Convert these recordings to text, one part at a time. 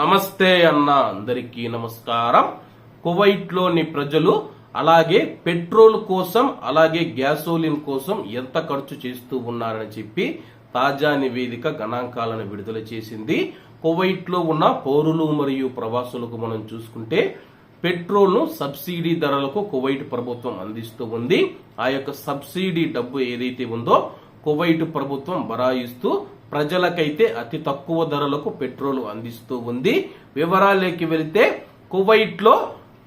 నమస్తే అన్న అందరికీ నమస్కారం. కువైట్లోని ప్రజలు అలాగే పెట్రోల్ కోసం అలాగే గ్యాసోలిన్ కోసం ఎంత ఖర్చు చేస్తూ ఉన్నారని చెప్పి తాజా నివేదిక గణాంకాలను విడుదల చేసింది. కువైట్లో ఉన్న పౌరులు మరియు ప్రవాసులకు మనం చూసుకుంటే పెట్రోల్ను సబ్సిడీ ధరలకు కువైట్ ప్రభుత్వం అందిస్తూ ఉంది. ఆ యొక్క సబ్సిడీ డబ్బు ఏదైతే ఉందో కువైట్ ప్రభుత్వం బరాయిస్తూ ప్రజలకైతే అతి తక్కువ ధరలకు పెట్రోల్ అందిస్తూ ఉంది. వివరాలకి వెళితే కువైట్లో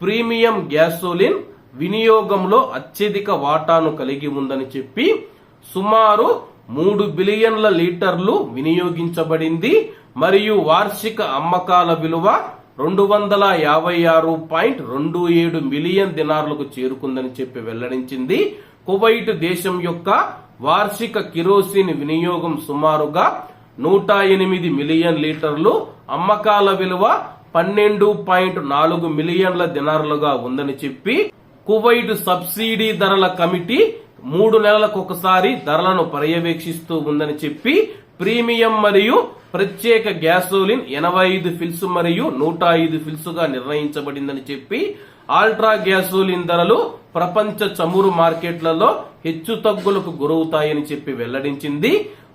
ప్రీమియం గ్యాసోలిన్ వినియోగంలో అత్యధిక వాటాను కలిగి ఉందని చెప్పి సుమారు మూడు బిలియన్ల లీటర్లు వినియోగించబడింది. మరియు వార్షిక అమ్మకాల విలువ రెండు వందల యాభై ఆరు పాయింట్ రెండు ఏడు మిలియన్ దినార్లకు చేరుకుందని చెప్పి వెల్లడించింది. కువైట్ దేశం యొక్క వార్షిక కిరోసిన్ వినియోగం సుమారుగా నూట ఎనిమిది మిలియన్ లీటర్లు అమ్మకాల విలువ పన్నెండు పాయింట్ నాలుగు మిలియన్ల దినారులుగా ఉందని చెప్పి కువైట్ సబ్సిడీ ధరల కమిటీ మూడు నెలలకు ఒకసారి ధరలను పర్యవేక్షిస్తూ ఉందని చెప్పి ప్రీమియం మరియు ప్రత్యేక గ్యాసోలిన్ ఎనభై ఐదు ఫిల్స్ మరియు నూట ఐదు ఫిల్స్గా నిర్ణయించబడిందని చెప్పి ఆల్ట్రా గ్యాసోలిన్ ధరలు ప్రపంచ చమురు మార్కెట్లలో హెచ్చు తగ్గులకు గురవుతాయని చెప్పి వెల్లడించింది.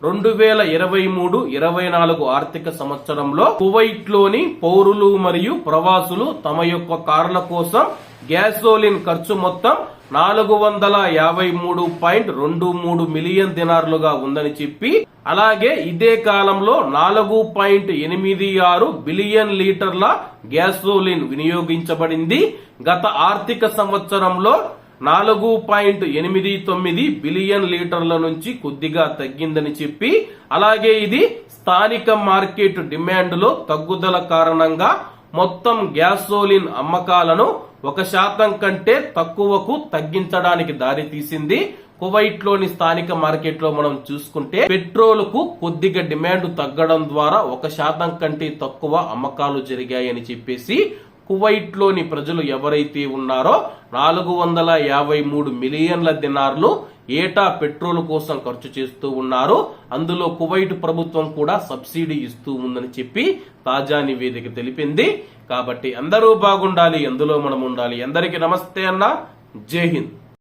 రెండు వేల ఇరవై మూడు ఇరవై నాలుగు ఆర్థిక సంవత్సరంలో కువైట్లోని పౌరులు మరియు ప్రవాసులు తమ యొక్క కార్ల కోసం గ్యాసోలిన్ ఖర్చు మొత్తం నాలుగు వందల యాభై మూడు పాయింట్ రెండు మూడు మిలియన్ దినార్లుగా ఉందని చెప్పి అలాగే ఇదే కాలంలో నాలుగు పాయింట్ ఎనిమిది ఆరు బిలియన్ లీటర్ల గ్యాసోలిన్ వినియోగించబడింది. గత ఆర్థిక సంవత్సరంలో నాలుగు పాయింట్ ఎనిమిది తొమ్మిది బిలియన్ లీటర్ల నుంచి కొద్దిగా తగ్గిందని చెప్పి అలాగే ఇది స్థానిక మార్కెట్ డిమాండ్లో తగ్గుదల కారణంగా మొత్తం గ్యాసోలిన్ అమ్మకాలను ఒక శాతం కంటే తక్కువకు తగ్గించడానికి దారి తీసింది. కువైట్లోని స్థానిక మార్కెట్లో మనం చూసుకుంటే పెట్రోల్కు కొద్దిగా డిమాండ్ తగ్గడం ద్వారా ఒక శాతం కంటే తక్కువ అమ్మకాలు జరిగాయని చెప్పేసి కువైట్లోని ప్రజలు ఎవరైతే ఉన్నారో నాలుగు వందల యాభై మూడు మిలియన్ల దినార్లు ఏటా పెట్రోల్ కోసం ఖర్చు చేస్తూ ఉన్నారు. అందులో కువైట్ ప్రభుత్వం కూడా సబ్సిడీ ఇస్తూ ఉందని చెప్పి తాజా నివేదిక తెలిపింది. కాబట్టి అందరూ బాగుండాలి ఎందులో మనం ఉండాలి. అందరికీ నమస్తే అన్న. జై హింద్.